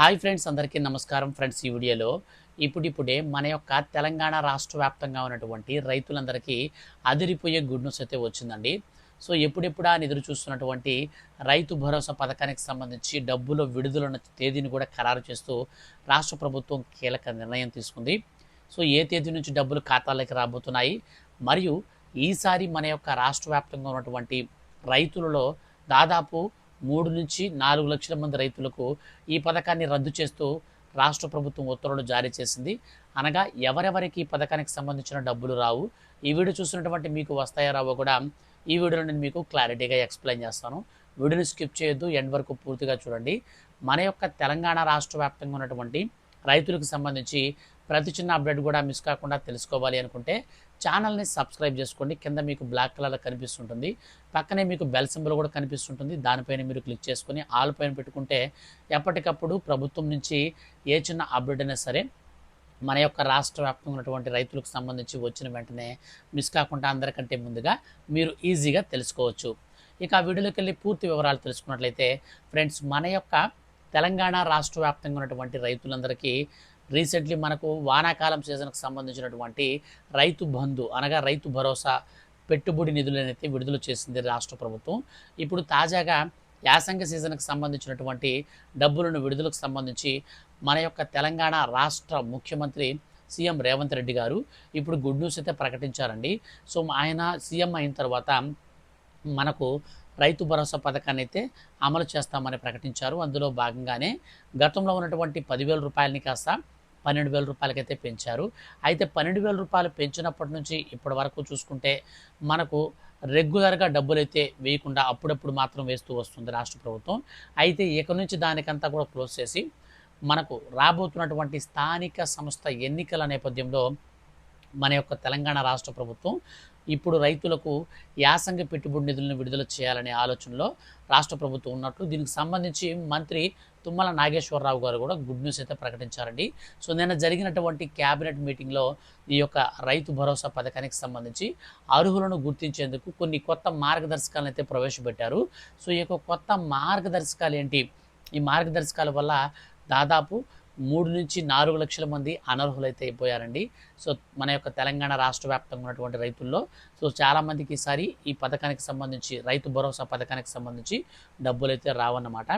Hi friends అందరికీ నమస్కారం friends ఈ వీడియోలో. ఇప్పుడిప్పుడే మన యొక్క తెలంగాణ రాష్ట్ర వ్యాప్తంగా ఉన్నటువంటి రైతులందరికీ అదిరిపోయే గుడ్ న్యూస్ అయితే వచ్చిందండి. సో ఎప్పుడెప్పుడా అని ఎదురు చూస్తున్నటువంటి రైతు భరోసా పథకానికి సంబంధించి డబ్బుల విడుదల తేదీని కూడా ఖరారు చేస్తూ రాష్ట్ర ప్రభుత్వం కీలక నిర్ణయం తీసుకుంది. సో ఏ తేదీ నుంచి డబ్బులు ఖాతాలోకి రాబోతున్నాయి? మరియు ఈసారి మన యొక్క రాష్ట్ర వ్యాప్తంగా ఉన్నటువంటి రైతులలో దాదాపు మూడు నుంచి నాలుగు లక్షల మంది రైతులకు ఈ పథకాన్ని రద్దు చేస్తూ రాష్ట్ర ప్రభుత్వం ఉత్తర్వులు జారీ చేసింది. అనగా ఎవరెవరికి ఈ పథకానికి సంబంధించిన డబ్బులు రావు? ఈ వీడియో చూసినటువంటి మీకు వస్తాయో రావో కూడా ఈ వీడియోలో నేను మీకు క్లారిటీగా ఎక్స్ప్లెయిన్ చేస్తాను. వీడియోని స్కిప్ చేయొద్దు ఎండ్ వరకు పూర్తిగా చూడండి. మన యొక్క తెలంగాణ రాష్ట్ర వ్యాప్తంగా ఉన్నటువంటి రైతులకు సంబంధించి ప్రతి చిన్న అప్డేట్ కూడా మిస్ కాకుండా తెలుసుకోవాలి అనుకుంటే ఛానల్ని సబ్స్క్రైబ్ చేసుకోండి. కింద మీకు బ్లాక్ కలర్లో కనిపిస్తుంటుంది. పక్కనే మీకు బెల్ సింబల్ కూడా కనిపిస్తుంటుంది. దానిపైన మీరు క్లిక్ చేసుకొని ఆల్ పైన పెట్టుకుంటే ఎప్పటికప్పుడు ప్రభుత్వం నుంచి ఏ చిన్న అప్డేట్ అయినా సరే మన యొక్క రాష్ట్ర వ్యాప్తంగా ఉన్నటువంటి రైతులకు సంబంధించి వచ్చిన వెంటనే మిస్ కాకుండా అందరికంటే ముందుగా మీరు ఈజీగా తెలుసుకోవచ్చు. ఇక ఆ వీడియోలోకి వెళ్ళి పూర్తి వివరాలు తెలుసుకున్నట్లయితే ఫ్రెండ్స్ మన యొక్క తెలంగాణ రాష్ట్ర వ్యాప్తంగా ఉన్నటువంటి రైతులందరికీ రీసెంట్లీ మనకు వానాకాలం సీజన్కి సంబంధించినటువంటి రైతు బంధు అనగా రైతు భరోసా పెట్టుబడి నిధులనైతే విడుదల చేసింది రాష్ట్ర ప్రభుత్వం. ఇప్పుడు తాజాగా యాసంగ సీజన్కి సంబంధించినటువంటి డబ్బులను విడుదలకు సంబంధించి మన యొక్క తెలంగాణ రాష్ట్ర ముఖ్యమంత్రి సీఎం రేవంత్ రెడ్డి గారు ఇప్పుడు గుడ్ న్యూస్ అయితే ప్రకటించారండి. సో ఆయన సీఎం అయిన తర్వాత మనకు రైతు భరోసా పథకాన్ని అయితే అమలు చేస్తామని ప్రకటించారు. అందులో భాగంగానే గతంలో ఉన్నటువంటి పదివేల రూపాయలని కాస్త పన్నెండు వేల రూపాయలకైతే పెంచారు. అయితే పన్నెండు వేల రూపాయలు పెంచినప్పటి నుంచి ఇప్పటి వరకు చూసుకుంటే మనకు రెగ్యులర్గా డబ్బులు అయితే వేయకుండా అప్పుడప్పుడు మాత్రం వేస్తూ వస్తుంది రాష్ట్ర ప్రభుత్వం. అయితే ఇక నుంచి దానికంతా కూడా క్లోజ్ చేసి మనకు రాబోతున్నటువంటి స్థానిక సంస్థ ఎన్నికల నేపథ్యంలో మన యొక్క తెలంగాణ రాష్ట్ర ప్రభుత్వం ఇప్పుడు రైతులకు యాసంగి పెట్టుబడి నిధులను విడుదల చేయాలనే ఆలోచనలో రాష్ట్ర ప్రభుత్వం ఉన్నట్లు దీనికి సంబంధించి మంత్రి తుమ్మల నాగేశ్వరరావు గారు కూడా గుడ్ న్యూస్ అయితే ప్రకటించారండి. సో నిన్న జరిగినటువంటి క్యాబినెట్ మీటింగ్లో ఈ యొక్క రైతు భరోసా పథకానికి సంబంధించి అర్హులను గుర్తించేందుకు కొన్ని కొత్త మార్గదర్శకాలను అయితే ప్రవేశపెట్టారు. సో ఈ యొక్క కొత్త మార్గదర్శకాలు ఏంటి? ఈ మార్గదర్శకాల వల్ల దాదాపు మూడు నుంచి నాలుగు లక్షల మంది అనర్హులైతే అయిపోయారండి. సో మన యొక్క తెలంగాణ రాష్ట్ర వ్యాప్తంగా ఉన్నటువంటి రైతుల్లో సో చాలామందికి ఈసారి ఈ పథకానికి సంబంధించి రైతు భరోసా పథకానికి సంబంధించి డబ్బులు అయితే రావన్నమాట.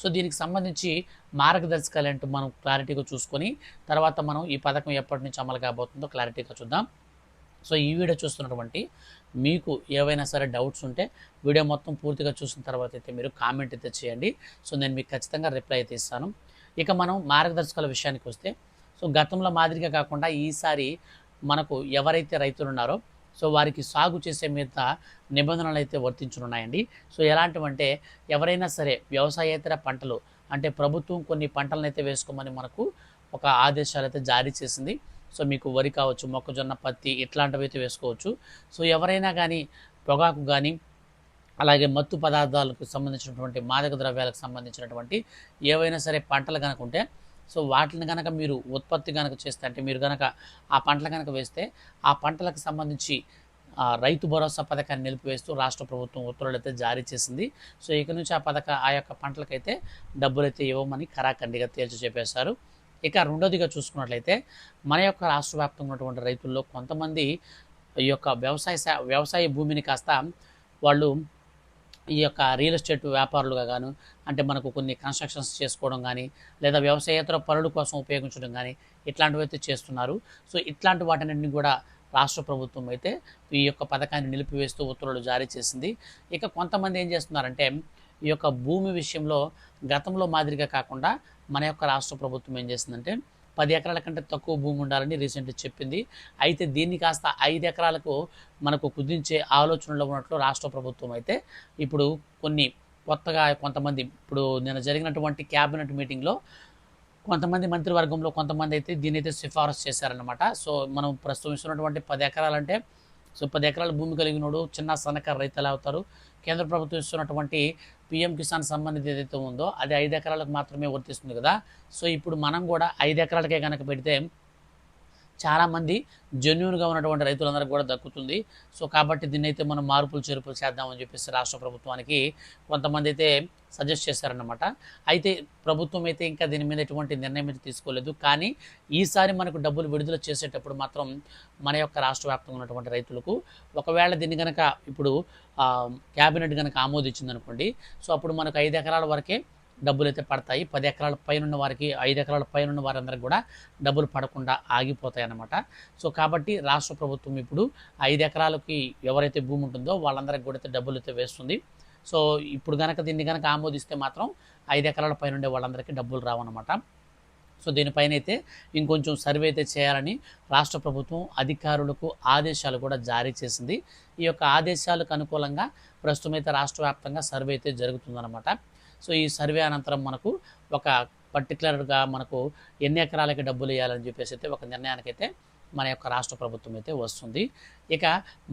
సో దీనికి సంబంధించి మార్గదర్శకాలు అంటూ మనం క్లారిటీగా చూసుకొని తర్వాత మనం ఈ పథకం ఎప్పటి నుంచి అమలు కాబోతుందో క్లారిటీగా చూద్దాం. సో ఈ వీడియో చూస్తున్నటువంటి మీకు ఏవైనా సరే డౌట్స్ ఉంటే వీడియో మొత్తం పూర్తిగా చూసిన తర్వాత అయితే మీరు కామెంట్ అయితే చేయండి. సో నేను మీకు ఖచ్చితంగా రిప్లై అయితే ఇస్తాను. ఇక మనం మార్గదర్శకాల విషయానికి వస్తే సో గతంలో మాదిరిగా కాకుండా ఈసారి మనకు ఎవరైతే రైతులు ఉన్నారో సో వారికి సాగు చేసే మీద నిబంధనలు అయితే వర్తించనున్నాయండి. సో ఎలాంటివంటే ఎవరైనా సరే వ్యవసాయేతర పంటలు అంటే ప్రభుత్వం కొన్ని పంటలను అయితే వేసుకోమని మనకు ఒక ఆదేశాలు అయితే జారీ చేసింది. సో మీకు వరి కావచ్చు మొక్కజొన్న పత్తి ఇట్లాంటివి అయితే వేసుకోవచ్చు. సో ఎవరైనా కానీ పొగాకు కానీ అలాగే మత్తు పదార్థాలకు సంబంధించినటువంటి మాదక ద్రవ్యాలకు సంబంధించినటువంటి ఏవైనా సరే పంటలు కనుక ఉంటే సో వాటిని కనుక మీరు ఉత్పత్తి కనుక చేస్తే అంటే మీరు కనుక ఆ పంటలు కనుక వేస్తే ఆ పంటలకు సంబంధించి రైతు భరోసా పథకాన్ని నిలిపివేస్తూ రాష్ట్ర ప్రభుత్వం ఉత్తర్వులు అయితే జారీ చేసింది. సో ఇక నుంచి ఆ పథక ఆ యొక్క పంటలకైతే డబ్బులు అయితే ఇవ్వమని ఖరాఖండిగా తేల్చి చెప్పేశారు. ఇక రెండోదిగా చూసుకున్నట్లయితే మన యొక్క రాష్ట్ర వ్యాప్తంగా ఉన్నటువంటి రైతుల్లో కొంతమంది ఈ యొక్క వ్యవసాయ శా- వ్యవసాయ భూమిని కాస్త వాళ్ళు ఈ యొక్క రియల్ ఎస్టేట్ వ్యాపారులుగా గాను అంటే మనకు కొన్ని కన్స్ట్రక్షన్స్ చేసుకోవడం కానీ లేదా వ్యవసాయేతర పనుల కోసం ఉపయోగించడం కానీ ఇట్లాంటివి అయితే చేస్తున్నారు. సో ఇట్లాంటి వాటినన్నీ కూడా రాష్ట్ర ప్రభుత్వం అయితే ఈ యొక్క పథకాన్ని నిలిపివేస్తూ ఉత్తర్వులు జారీ చేసింది. ఇక కొంతమంది ఏం చేస్తున్నారంటే ఈ యొక్క భూమి విషయంలో గతంలో మాదిరిగా కాకుండా మన యొక్క రాష్ట్ర ప్రభుత్వం ఏం చేసిందంటే పది ఎకరాల కంటే తక్కువ భూమి ఉండాలని రీసెంట్గా చెప్పింది. అయితే దీన్ని కాస్త ఐదు ఎకరాలకు మనకు కుదించే ఆలోచనలో ఉన్నట్లు రాష్ట్ర ప్రభుత్వం అయితే ఇప్పుడు కొన్ని కొత్తగా కొంతమంది ఇప్పుడు నిన్న జరిగినటువంటి క్యాబినెట్ మీటింగ్లో కొంతమంది మంత్రివర్గంలో కొంతమంది అయితే దీన్ని అయితే సిఫారసు చేశారనమాట సో మనం ప్రస్తుతం ఇస్తున్నటువంటి పది ఎకరాలంటే సో పది ఎకరాల భూమి కలిగినోడు చిన్న సన్నకారు రైతులు అవుతారు. కేంద్ర ప్రభుత్వం ఇస్తున్నటువంటి పిఎం కిసాన్ సంబంధిత ఏదైతే ఉందో అది ఐదు ఎకరాలకు మాత్రమే వర్తిస్తుంది కదా. సో ఇప్పుడు మనం కూడా ఐదు ఎకరాలకే కనుక పెడితే చాలామంది జెన్యున్గా ఉన్నటువంటి రైతులందరికీ కూడా దక్కుతుంది. సో కాబట్టి దీన్ని అయితే మనం మార్పులు చేర్పులు చేద్దామని చెప్పేసి రాష్ట్ర ప్రభుత్వానికి కొంతమంది అయితే సజెస్ట్ చేశారన్నమాట. అయితే ప్రభుత్వం అయితే ఇంకా దీని మీద ఎటువంటి నిర్ణయం అయితే తీసుకోలేదు. కానీ ఈసారి మనకు డబ్బులు విడుదల చేసేటప్పుడు మాత్రం మన యొక్క రాష్ట్ర వ్యాప్తంగా ఉన్నటువంటి రైతులకు ఒకవేళ దీన్ని కనుక ఇప్పుడు క్యాబినెట్ కనుక ఆమోదించిందనుకోండి. సో అప్పుడు మనకు ఐదు ఎకరాల వరకే డబ్బులు అయితే పడతాయి. పది ఎకరాల పైన ఉన్న వారికి ఐదు ఎకరాల పైన ఉన్న వారందరికి కూడా డబ్బులు పడకుండా ఆగిపోతాయి అన్నమాట సో కాబట్టి రాష్ట్ర ప్రభుత్వం ఇప్పుడు ఐదు ఎకరాలకి ఎవరైతే భూమి ఉంటుందో వాళ్ళందరికి కూడా అయితే డబ్బులు అయితే వేస్తుంది. సో ఇప్పుడు కనుక దీన్ని కనుక ఆమోదిస్తే మాత్రం ఐదు ఎకరాల పైన ఉండే వాళ్ళందరికీ డబ్బులు రావన్నమాట. సో దీనిపైన అయితే ఇంకొంచెం సర్వే అయితే చేయాలని రాష్ట్ర ప్రభుత్వం అధికారులకు ఆదేశాలు కూడా జారీ చేసింది. ఈ యొక్క ఆదేశాలకు అనుకూలంగా ప్రస్తుతం అయితే రాష్ట్ర వ్యాప్తంగా సర్వే అయితే జరుగుతుందన్నమాట. సో ఈ సర్వే అనంతరం మనకు ఒక పర్టికులర్గా మనకు ఎన్ని ఎకరాలకి డబ్బులు వేయాలని చెప్పేసి అయితే ఒక నిర్ణయానికైతే మన యొక్క రాష్ట్ర ప్రభుత్వం అయితే వస్తుంది. ఇక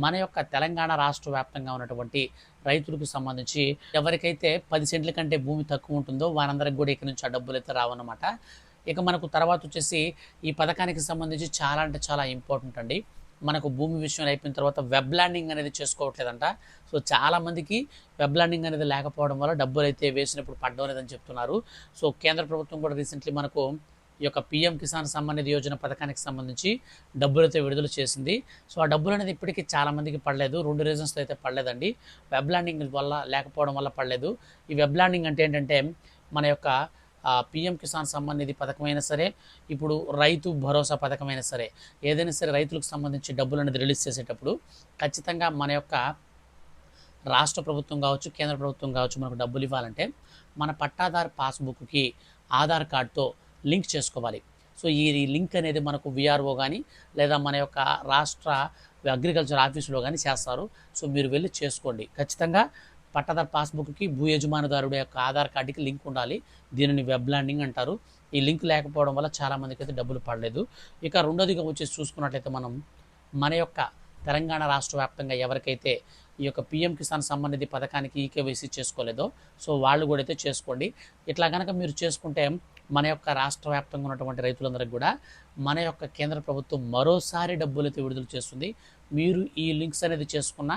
మన యొక్క తెలంగాణ రాష్ట్ర వ్యాప్తంగా ఉన్నటువంటి రైతులకు సంబంధించి ఎవరికైతే పది సెంట్ల కంటే భూమి తక్కువ ఉంటుందో వారందరికి కూడా ఇక్కడ నుంచి ఆ డబ్బులు అయితే రావన్నమాట. ఇక మనకు తర్వాత వచ్చేసి ఈ పథకానికి సంబంధించి చాలా అంటే చాలా ఇంపార్టెంట్ అండి. మనకు భూమి విషయం అయిపోయిన తర్వాత వెబ్ ల్యాండింగ్ అనేది చేసుకోవట్లేదంట. సో చాలామందికి వెబ్ ల్యాండింగ్ అనేది లేకపోవడం వల్ల డబ్బులు అయితే వేసినప్పుడు పడ్డం లేదని చెప్తున్నారు. సో కేంద్ర ప్రభుత్వం కూడా రీసెంట్లీ మనకు ఈ యొక్క పిఎం కిసాన్ సంబంధిత యోజన పథకానికి సంబంధించి డబ్బులతో విడుదల చేసింది. సో ఆ డబ్బులు అనేది ఇప్పటికీ చాలామందికి పడలేదు. రెండు రీజన్స్తో అయితే పడలేదండి. వెబ్ ల్యాండింగ్ వల్ల లేకపోవడం వల్ల పడలేదు. ఈ వెబ్ ల్యాండింగ్ అంటే ఏంటంటే మన యొక్క పిఎం కిసాన్ సమ్మాన్ నిధి పథకమైనా సరే ఇప్పుడు రైతు భరోసా పథకమైనా సరే ఏదైనా సరే రైతులకు సంబంధించి డబ్బులు అనేది రిలీజ్ చేసేటప్పుడు ఖచ్చితంగా మన యొక్క రాష్ట్ర ప్రభుత్వం కావచ్చు కేంద్ర ప్రభుత్వం కావచ్చు మనకు డబ్బులు ఇవ్వాలంటే మన పట్టాదారు పాస్బుక్కి ఆధార్ కార్డుతో లింక్ చేసుకోవాలి. సో ఈ లింక్ అనేది మనకు విఆర్ఓ కానీ లేదా మన యొక్క రాష్ట్ర అగ్రికల్చర్ ఆఫీసులో కానీ చేస్తారు. సో మీరు వెళ్ళి చేసుకోండి. ఖచ్చితంగా పట్టాదారు పాస్బుక్కి భూ యజమానిదారుడు యొక్క ఆధార్ కార్డుకి లింక్ ఉండాలి. దీనిని వెబ్ ల్యాండింగ్ అంటారు. ఈ లింక్ లేకపోవడం వల్ల చాలామందికి అయితే డబ్బులు పడలేదు. ఇక రెండోదిగా వచ్చేసి చూసుకున్నట్లయితే మనం మన యొక్క తెలంగాణ రాష్ట్ర వ్యాప్తంగా ఎవరికైతే ఈ యొక్క పిఎం కిసాన్ సంబంధిత పథకానికి ఈకేవైసీ చేసుకోలేదో సో వాళ్ళు కూడా అయితే చేసుకోండి. ఇట్లా కనుక మీరు చేసుకుంటే మన యొక్క రాష్ట్ర వ్యాప్తంగా ఉన్నటువంటి రైతులందరికీ కూడా మన యొక్క కేంద్ర ప్రభుత్వం మరోసారి డబ్బులు అయితే విడుదల చేస్తుంది. మీరు ఈ లింక్స్ అనేది చేసుకున్న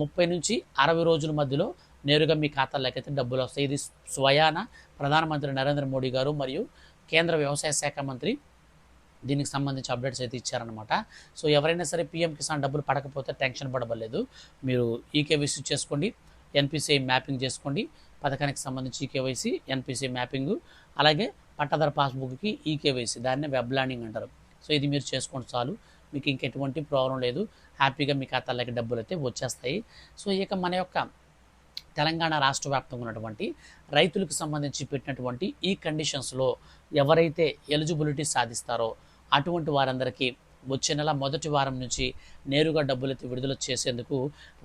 ముప్పై నుంచి అరవై రోజుల మధ్యలో నేరుగా మీ ఖాతాలోకి అయితే డబ్బులు వస్తాయి. ఇది స్వయాన ప్రధానమంత్రి నరేంద్ర మోడీ గారు మరియు కేంద్ర వ్యవసాయ శాఖ మంత్రి దీనికి సంబంధించి అప్డేట్స్ అయితే ఇచ్చారనమాట సో ఎవరైనా సరే పిఎం కిసాన్ డబ్బులు పడకపోతే టెన్షన్ పడబలేదు మీరు ఈకేవైసీ చేసుకోండి ఎన్పిసిఐ మ్యాపింగ్ చేసుకోండి. పథకానికి సంబంధించి ఈకేవైసీ ఎన్పిసిఐ మ్యాపింగ్ అలాగే పట్టాదారు పాస్బుక్కి ఈకేవైసీ దాన్నే వెబ్ ల్యాండింగ్ అంటారు. సో ఇది మీరు చేసుకోండి చాలు. మీకు ఇంకెటువంటి ప్రాబ్లం లేదు. హ్యాపీగా మీ ఖాతాలోకి డబ్బులు అయితే వచ్చేస్తాయి. సో ఇక మన యొక్క తెలంగాణ రాష్ట్ర వ్యాప్తంగా ఉన్నటువంటి రైతులకు సంబంధించి పెట్టినటువంటి ఈ కండిషన్స్లో ఎవరైతే ఎలిజిబిలిటీ సాధిస్తారో అటువంటి వారందరికీ వచ్చే నెల మొదటి వారం నుంచి నేరుగా డబ్బులు అయితే విడుదల చేసేందుకు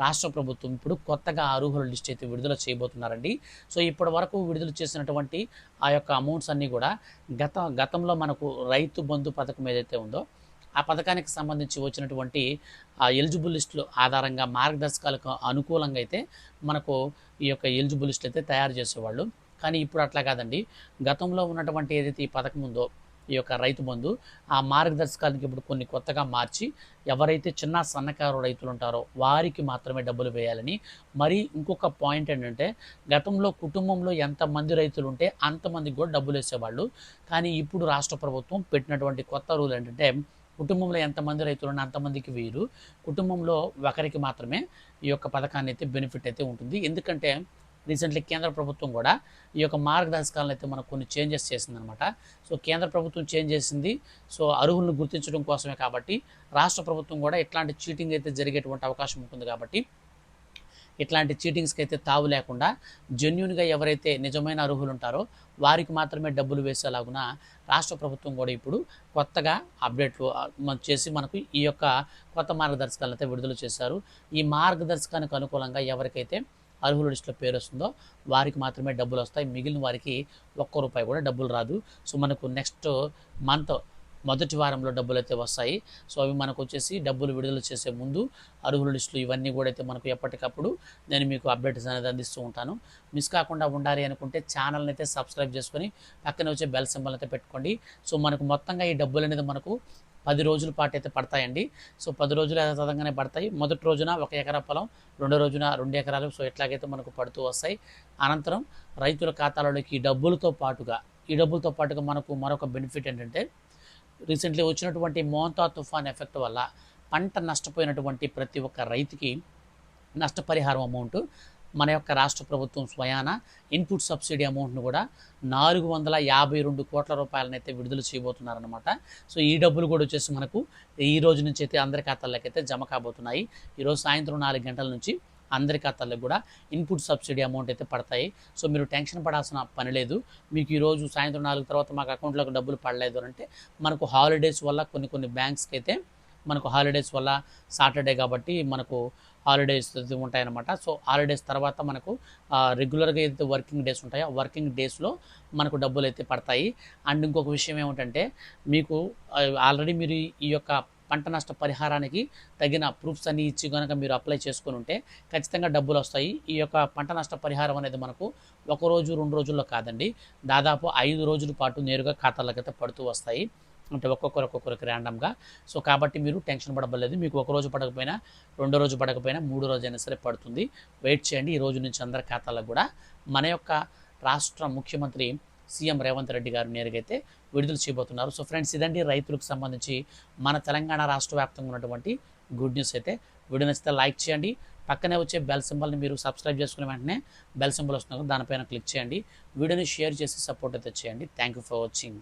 రాష్ట్ర ప్రభుత్వం ఇప్పుడు కొత్తగా అర్హుల లిస్ట్ అయితే విడుదల చేయబోతున్నారండి. సో ఇప్పటి వరకు విడుదల చేసినటువంటి ఆ యొక్క అమౌంట్స్ అన్నీ కూడా గత గతంలో మనకు రైతు బంధు పథకం ఏదైతే ఉందో ఆ పథకానికి సంబంధించి వచ్చినటువంటి ఆ ఎలిజిబుల్ లిస్టులు ఆధారంగా మార్గదర్శకాలకు అనుకూలంగా అయితే మనకు ఈ యొక్క ఎలిజిబుల్ లిస్టులు అయితే తయారు చేసేవాళ్ళు. కానీ ఇప్పుడు అట్లా కాదండి. గతంలో ఉన్నటువంటి ఏదైతే ఈ పథకం ఉందో ఈ యొక్క రైతు బంధు ఆ మార్గదర్శకాలకు ఇప్పుడు కొన్ని కొత్తగా మార్చి ఎవరైతే చిన్న సన్నకారు రైతులు ఉంటారో వారికి మాత్రమే డబ్బులు వేయాలని మరి ఇంకొక పాయింట్ ఏంటంటే గతంలో కుటుంబంలో ఎంతమంది రైతులు ఉంటే అంతమందికి కూడా డబ్బులు వేసేవాళ్ళు. కానీ ఇప్పుడు రాష్ట్ర ప్రభుత్వం పెట్టినటువంటి కొత్త రూల్ ఏంటంటే కుటుంబంలో ఎంతమంది రైతులు ఉన్నా అంతమందికి వేయరు కుటుంబంలో ఒకరికి మాత్రమే ఈ యొక్క పథకాన్ని అయితే బెనిఫిట్ అయితే ఉంటుంది. ఎందుకంటే రీసెంట్లీ కేంద్ర ప్రభుత్వం కూడా ఈ యొక్క మార్గదర్శకాలను అయితే మనకు కొన్ని చేంజెస్ చేసిందనమాట సో కేంద్ర ప్రభుత్వం చేంజ్ చేసింది. సో అర్హులను గుర్తించడం కోసమే కాబట్టి రాష్ట్ర ప్రభుత్వం కూడా ఇట్లాంటి చీటింగ్ అయితే జరిగేటువంటి అవకాశం ఉంటుంది కాబట్టి ఇట్లాంటి చీటింగ్స్కి అయితే తావు లేకుండా జెన్యున్గా ఎవరైతే నిజమైన అర్హులు ఉంటారో వారికి మాత్రమే డబ్బులు వేసేలాగున రాష్ట్ర ప్రభుత్వం కూడా ఇప్పుడు కొత్తగా అప్డేట్లు చేసి మనకు ఈ యొక్క కొత్త మార్గదర్శకాలను అయితే విడుదల చేశారు. ఈ మార్గదర్శకానికి అనుకూలంగా ఎవరికైతే అర్హుల లిస్టులో పేరు వస్తుందో వారికి మాత్రమే డబ్బులు వస్తాయి మిగిలిన వారికి ఒక్క రూపాయి కూడా డబ్బులు రాదు. సో మనకు నెక్స్ట్ మంత్ మొదటి వారంలో డబ్బులు అయితే వస్తాయి. సో అవి మనకు వచ్చేసి డబ్బులు విడుదల చేసే ముందు అర్హుల లిస్టులు ఇవన్నీ కూడా అయితే మనకు ఎప్పటికప్పుడు నేను మీకు అప్డేట్స్ అనేది అందిస్తూ ఉంటాను. మిస్ కాకుండా ఉండాలి అనుకుంటే ఛానల్ని అయితే సబ్స్క్రైబ్ చేసుకొని పక్కన వచ్చే బెల్ సింబల్ అయితే పెట్టుకోండి. సో మనకు మొత్తంగా ఈ డబ్బులు అనేది మనకు పది రోజుల పాటు అయితే పడతాయండి. సో పది రోజులు యథాతథంగానే పడతాయి. మొదటి రోజున ఒక ఎకరా పొలం రెండో రోజున రెండు ఎకరాలు. సో ఎట్లాగైతే మనకు పడుతూ వస్తాయి. అనంతరం రైతుల ఖాతాలలోకి ఈ డబ్బులతో పాటుగా ఈ డబ్బులతో పాటుగా మనకు మరొక బెనిఫిట్ ఏంటంటే రీసెంట్లీ వచ్చినటువంటి మోంతా తుఫాన్ ఎఫెక్ట్ వల్ల పంట నష్టపోయినటువంటి ప్రతి ఒక్క రైతుకి నష్టపరిహారం అమౌంట్ మన యొక్క రాష్ట్ర ప్రభుత్వం స్వయాన ఇన్పుట్ సబ్సిడీ అమౌంట్ను కూడా నాలుగు వందల యాభై రెండు కోట్ల రూపాయలనైతే విడుదల చేయబోతున్నారనమాట సో ఈ డబ్బులు కూడా వచ్చేసి మనకు ఈ రోజు నుంచి అయితే అందరి ఖాతాలకైతే జమ కాబోతున్నాయి. ఈరోజు సాయంత్రం నాలుగు గంటల నుంచి అందరి ఖాతాలకు కూడా ఇన్పుట్ సబ్సిడీ అమౌంట్ అయితే పడతాయి. సో మీరు టెన్షన్ పడాల్సిన పని లేదు. మీకు ఈరోజు సాయంత్రం నాలుగు తర్వాత మాకు అకౌంట్లోకి డబ్బులు పడలేదు అంటే మనకు హాలిడేస్ వల్ల కొన్ని కొన్ని బ్యాంక్స్కి అయితే మనకు హాలిడేస్ వల్ల సాటర్డే కాబట్టి మనకు హాలిడేస్ ఉంటాయన్నమాట. సో హాలిడేస్ తర్వాత మనకు రెగ్యులర్గా ఏదైతే వర్కింగ్ డేస్ ఉంటాయో ఆ వర్కింగ్ డేస్లో మనకు డబ్బులు అయితే పడతాయి. అండ్ ఇంకొక విషయం ఏమిటంటే మీకు ఆల్రెడీ మీరు ఈ యొక్క పంట నష్ట పరిహారానికి తగిన ప్రూఫ్స్ అన్ని ఇచ్చి కనుక మీరు అప్లై చేసుకుని ఉంటే ఖచ్చితంగా డబ్బులు వస్తాయి. ఈ యొక్క పంట నష్ట పరిహారం అనేది మనకు ఒక రోజు రెండు రోజుల్లో కాదండి. దాదాపు ఐదు రోజుల పాటు నేరుగా ఖాతాలకైతే పడుతూ వస్తాయి. అంటే ఒక్కొక్కరు ఒక్కొక్కరికి ర్యాండమ్గా సో కాబట్టి మీరు టెన్షన్ పడబలేదు మీకు ఒక రోజు పడకపోయినా రెండో రోజు పడకపోయినా మూడో రోజు అయినా సరే పడుతుంది. వెయిట్ చేయండి. ఈ రోజు నుంచి అందరి ఖాతాలకు కూడా మన యొక్క రాష్ట్ర ముఖ్యమంత్రి సీఎం రేవంత్ రెడ్డి గారు నేరుగా అయితే విడుదల చేయబోతున్నారు. సో ఫ్రెండ్స్ ఇదండి రైతులకు సంబంధించి మన తెలంగాణ రాష్ట్ర వ్యాప్తంగా ఉన్నటువంటి గుడ్ న్యూస్ అయితే. వీడియో నచ్చితే లైక్ చేయండి. పక్కనే వచ్చే బెల్ సింబల్ని మీరు సబ్స్క్రైబ్ చేసుకునే వెంటనే బెల్ సింబల్ వస్తున్నారు దానిపైన క్లిక్ చేయండి. వీడియోని షేర్ చేసి సపోర్ట్ అయితే చేయండి. Thank you for watching.